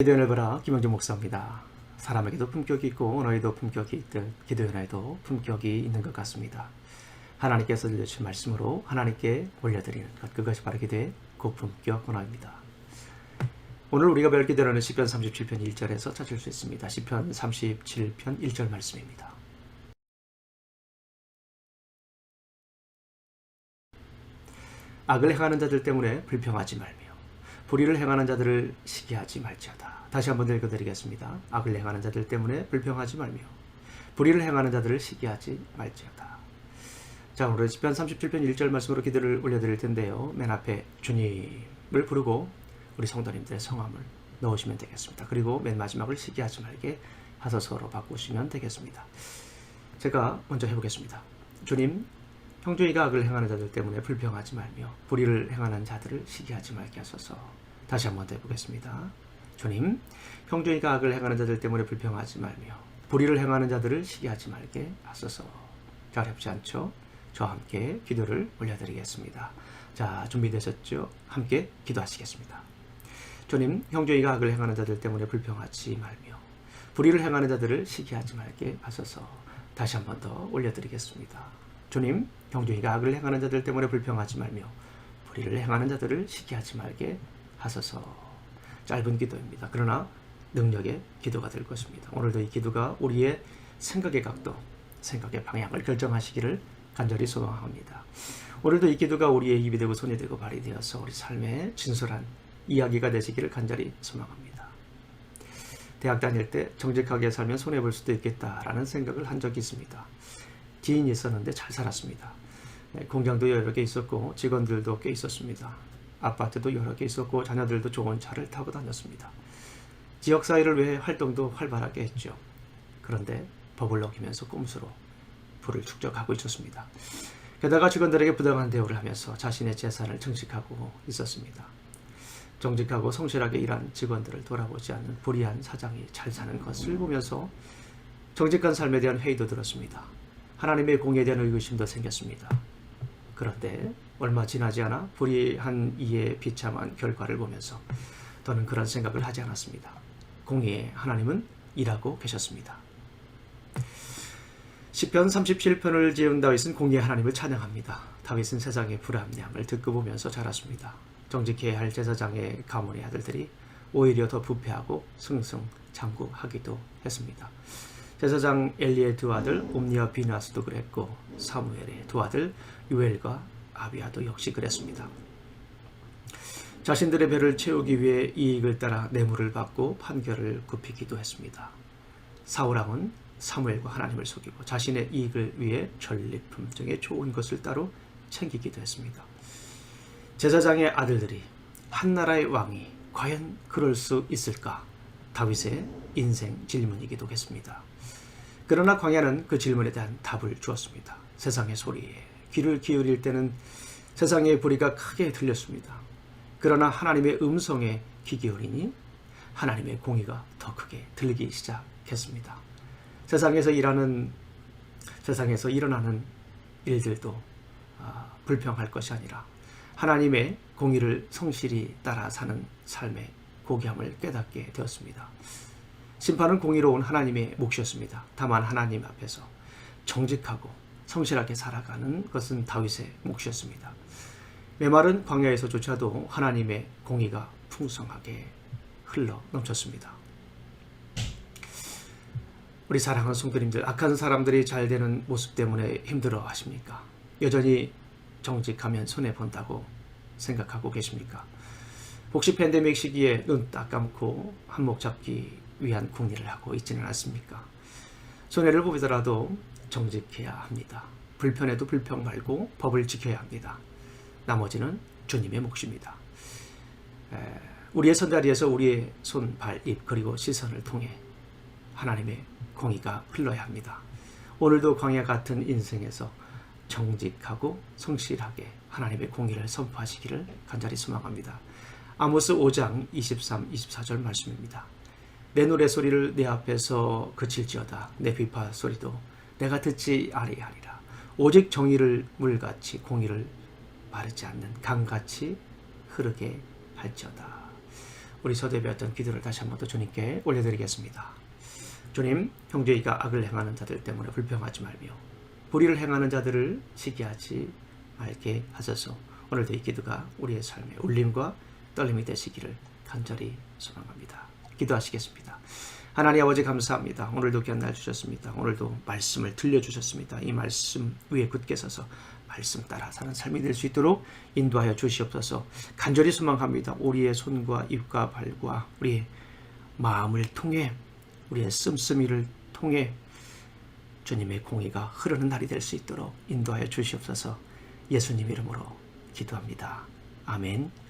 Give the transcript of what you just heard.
기도연을 보라 김영준 목사입니다. 사람에게도 품격이 있고 언어에도 품격이 있듯 기도연에도 품격이 있는 것 같습니다. 하나님께서 들려주신 말씀으로 하나님께 올려드리는 것 그것이 바로 기도의 고품격 언어입니다. 오늘 우리가 배울 기도라는 시편 37편 1절에서 찾을 수 있습니다. 시편 37편 1절 말씀입니다. 악을 행하는 자들 때문에 불평하지 말며 불의를 행하는 자들을 시기하지 말지어다. 다시 한번 읽어드리겠습니다. 악을 행하는 자들 때문에 불평하지 말며 불의를 행하는 자들을 시기하지 말지어다. 자 오늘 시편 37편 1절 말씀으로 기도를 올려드릴 텐데요. 맨 앞에 주님을 부르고 우리 성도님들의 성함을 넣으시면 되겠습니다. 그리고 맨 마지막을 시기하지 말게 하서서로 바꾸시면 되겠습니다. 제가 먼저 해보겠습니다. 주님, 형제이가 악을 행하는 자들 때문에 불평하지 말며 불의를 행하는 자들을 시기하지 말게 하소서. 다시 한번 더 해보겠습니다. 주님, 형제이가 악을 행하는 자들 때문에 불평하지 말며 불의를 행하는 자들을 시기하지 말게 하소서. 잘 해보지 않죠? 저와 함께 기도를 올려드리겠습니다. 자, 준비되셨죠? 함께 기도하시겠습니다. 주님, 형제이가 악을 행하는 자들 때문에 불평하지 말며 불의를 행하는 자들을 시기하지 말게 하소서. 다시 한번 더 올려드리겠습니다. 주님, 형제이가 악을 행하는 자들 때문에 불평하지 말며 불의를 행하는 자들을 시기하지 말게 하소서. 짧은 기도입니다. 그러나 능력의 기도가 될 것입니다. 오늘도 이 기도가 우리의 생각의 각도, 생각의 방향을 결정하시기를 간절히 소망합니다. 오늘도 이 기도가 우리의 입이 되고 손이 되고 발이 되어서 우리 삶의 진솔한 이야기가 되시기를 간절히 소망합니다. 대학 다닐 때 정직하게 살면 손해볼 수도 있겠다라는 생각을 한 적이 있습니다. 지인이 있었는데 잘 살았습니다. 네, 공장도 여러 개 있었고 직원들도 꽤 있었습니다. 아파트도 여러 개 있었고 자녀들도 좋은 차를 타고 다녔습니다. 지역 사회를 위해 활동도 활발하게 했죠. 그런데 법을 어기면서 꼼수로 부를 축적하고 있었습니다. 게다가 직원들에게 부당한 대우를 하면서 자신의 재산을 증식하고 있었습니다. 정직하고 성실하게 일한 직원들을 돌아보지 않는 불의한 사장이 잘 사는 것을 보면서 정직한 삶에 대한 회의도 들었습니다. 하나님의 공에 대한 의구심도 생겼습니다. 그런데 얼마 지나지 않아 불의한 이에 비참한 결과를 보면서 더는 그런 생각을 하지 않았습니다. 공의에 하나님은 일하고 계셨습니다. 시편 37편을 지은 다윗은 공의의 하나님을 찬양합니다. 다윗은 세상의 불합리함을 듣고 보면서 자랐습니다. 정직해야 할 제사장의 가문의 아들들이 오히려 더 부패하고 승승장구하기도 했습니다. 제사장 엘리의 두 아들 옴니와 비나스도 그랬고 사무엘의 두 아들 유엘과 아비아도 역시 그랬습니다. 자신들의 배를 채우기 위해 이익을 따라 뇌물을 받고 판결을 굽히기도 했습니다. 사울왕은 사무엘과 하나님을 속이고 자신의 이익을 위해 전리품 중에 좋은 것을 따로 챙기기도 했습니다. 제사장의 아들들이 한 나라의 왕이 과연 그럴 수 있을까? 다윗의 인생 질문이기도 했습니다. 그러나 광야는 그 질문에 대한 답을 주었습니다. 세상의 소리에 귀를 기울일 때는 세상의 불의가 크게 들렸습니다. 그러나 하나님의 음성에 귀 기울이니 하나님의 공의가 더 크게 들리기 시작했습니다. 세상에서 일하는 세상에서 일어나는 일들도 아, 불평할 것이 아니라 하나님의 공의를 성실히 따라 사는 삶의 고귀함을 깨닫게 되었습니다. 심판은 공의로운 하나님의 몫이었습니다. 다만 하나님 앞에서 정직하고 성실하게 살아가는 것은 다윗의 몫이었습니다. 메마른 광야에서조차도 하나님의 공의가 풍성하게 흘러 넘쳤습니다. 우리 사랑하는 성도님들, 악한 사람들이 잘 되는 모습 때문에 힘들어 하십니까? 여전히 정직하면 손해본다고 생각하고 계십니까? 혹시 팬데믹 시기에 눈 딱 감고 한몫 잡기 위한 궁리를 하고 있지는 않습니까? 손해를 보더라도 정직해야 합니다. 불편해도 불평 말고 법을 지켜야 합니다. 나머지는 주님의 몫입니다. 에, 우리의 손자리에서 우리의 손, 발, 입 그리고 시선을 통해 하나님의 공의가 흘러야 합니다. 오늘도 광야 같은 인생에서 정직하고 성실하게 하나님의 공의를 선포하시기를 간절히 소망합니다. 아모스 5장 23, 24절 말씀입니다. 내 노래 소리를 내 앞에서 그칠지어다 내 비파 소리도 내가 듣지 아니하리라. 오직 정의를 물같이 공의를 마르지 않는 강같이 흐르게 할지어다. 우리 서대배웠던 기도를 다시 한 번 더 주님께 올려드리겠습니다. 주님, 형제이가 악을 행하는 자들 때문에 불평하지 말며 불의를 행하는 자들을 시기하지 말게 하소서. 오늘도 이 기도가 우리의 삶의 울림과 떨림이 되시기를 간절히 소망합니다. 기도하시겠습니다. 하나님 아버지 감사합니다. 오늘도 귀한 날 주셨습니다. 오늘도 말씀을 들려주셨습니다. 이 말씀 위에 굳게 서서 말씀 따라 사는 삶이 될 수 있도록 인도하여 주시옵소서. 간절히 소망합니다. 우리의 손과 입과 발과 우리의 마음을 통해 우리의 씀씀이를 통해 주님의 공의가 흐르는 날이 될 수 있도록 인도하여 주시옵소서. 예수님 이름으로 기도합니다. 아멘.